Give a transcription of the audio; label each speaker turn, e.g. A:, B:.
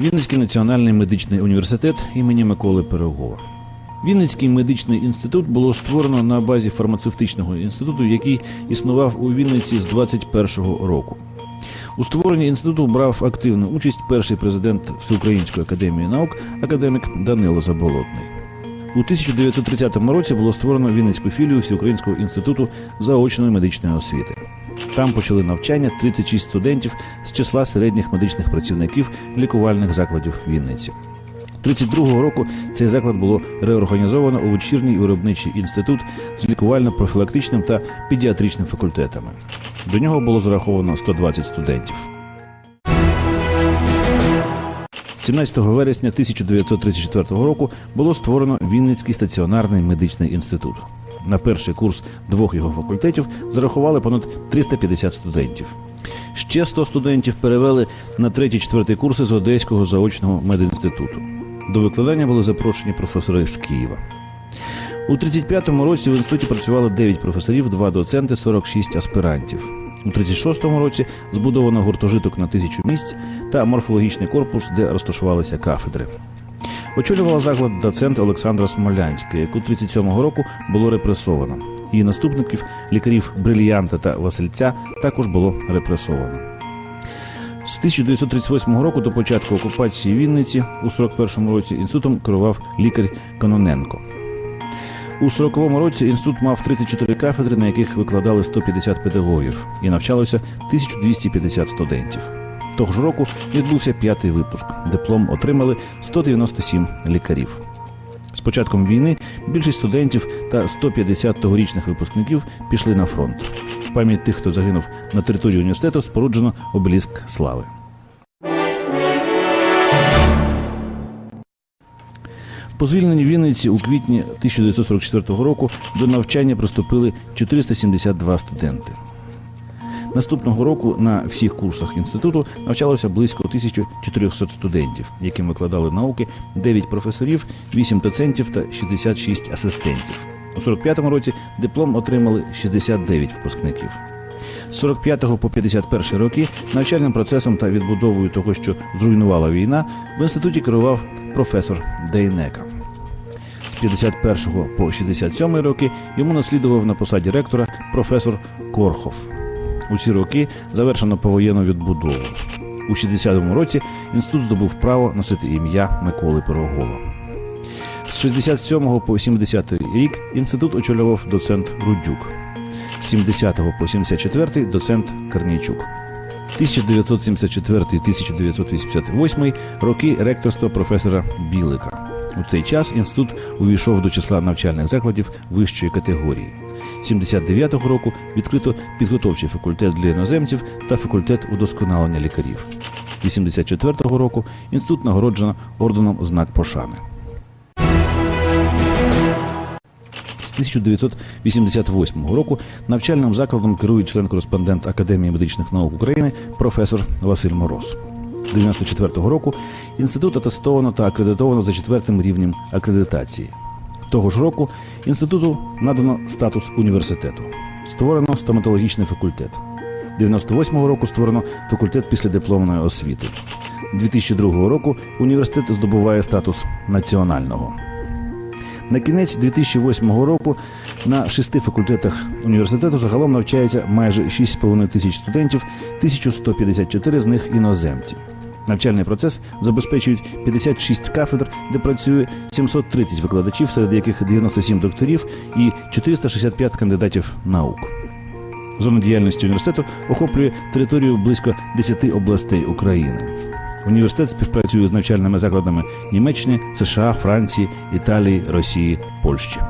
A: Вінницький національний медичний університет імені Миколи Пирогова. Вінницький медичний інститут було створено на базі фармацевтичного інституту, який існував у Вінниці з 21-го року. У створенні інституту брав активну участь перший президент Всеукраїнської академії наук, академік Данило Заболотний. У 1930 році було створено Вінницьку філію Всеукраїнського інституту заочної медичної освіти. Там почали навчання 36 студентів з числа середніх медичних працівників лікувальних закладів Вінниці. 32-го року цей заклад було реорганізовано у вечірній виробничий інститут з лікувально-профілактичним та педіатричним факультетами. До нього було зараховано 120 студентів. 17 вересня 1934 року було створено Вінницький стаціонарний медичний інститут. На перший курс двох його факультетів зарахували понад 350 студентів. Ще 100 студентів перевели на третій-четвертий курси з Одеського заочного медінституту. До викладання були запрошені професори з Києва. У 35-му році в інституті працювало 9 професорів, 2 доценти, 46 аспірантів. У 36-му році збудовано гуртожиток на тисячу місць та морфологічний корпус, де розташувалися кафедри. Очолювала заклад доцент Олександра Смолянська, яку 37-го року було репресовано. Її наступників, лікарів Брильянта та Васильця, також було репресовано. З 1938 року до початку окупації Вінниці у 41-му році інститутом керував лікар Кононенко. У 40-му році інститут мав 34 кафедри, на яких викладали 150 педагогів, і навчалося 1250 студентів. Того ж року відбувся п'ятий випуск. Диплом отримали 197 лікарів. З початком війни більшість студентів та 150 тогорічних випускників пішли на фронт. В пам'ять тих, хто загинув на території університету, споруджено обеліск слави. По звільненню Вінниці у квітні 1944 року до навчання приступили 472 студенти. Наступного року на всіх курсах інституту навчалося близько 1400 студентів, яким викладали науки 9 професорів, 8 доцентів та 66 асистентів. У 45-му році диплом отримали 69 випускників. З 45 по 51 роки навчальним процесом та відбудовою того, що зруйнувала війна, в інституті керував професор Дейнека. З 51 по 67 роки йому наслідував на посаді ректора професор Корхов. У ці роки завершено повоєнну відбудову. У 60-му році інститут здобув право носити ім'я Миколи Пирогова. З 67 по 70 рік інститут очолював доцент Рудюк. З 70 по 74 доцент Корнійчук. 1974-1988 роки ректорства професора Білика. У цей час інститут увійшов до числа навчальних закладів вищої категорії. 79-го року відкрито підготовчий факультет для іноземців та факультет удосконалення лікарів. 84-го року інститут нагороджено орденом знак пошани. З 1988 року навчальним закладом керує член-кореспондент Академії медичних наук України професор Василь Мороз. 94-го року інститут атестовано та акредитовано за четвертим рівнем акредитації. Того ж року інституту надано статус університету. Створено стоматологічний факультет. 98-го року створено факультет післядипломної освіти. 2002 року університет здобуває статус національного. На кінець 2008 року на шести факультетах університету загалом навчається майже 6,5 тисяч студентів, 1154 з них іноземці. Навчальний процес забезпечують 56 кафедр, де працює 730 викладачів, серед яких 97 докторів і 465 кандидатів наук. Зона діяльності університету охоплює територію близько 10 областей України. Університет співпрацює з навчальними закладами Німеччини, США, Франції, Італії, Росії, Польщі.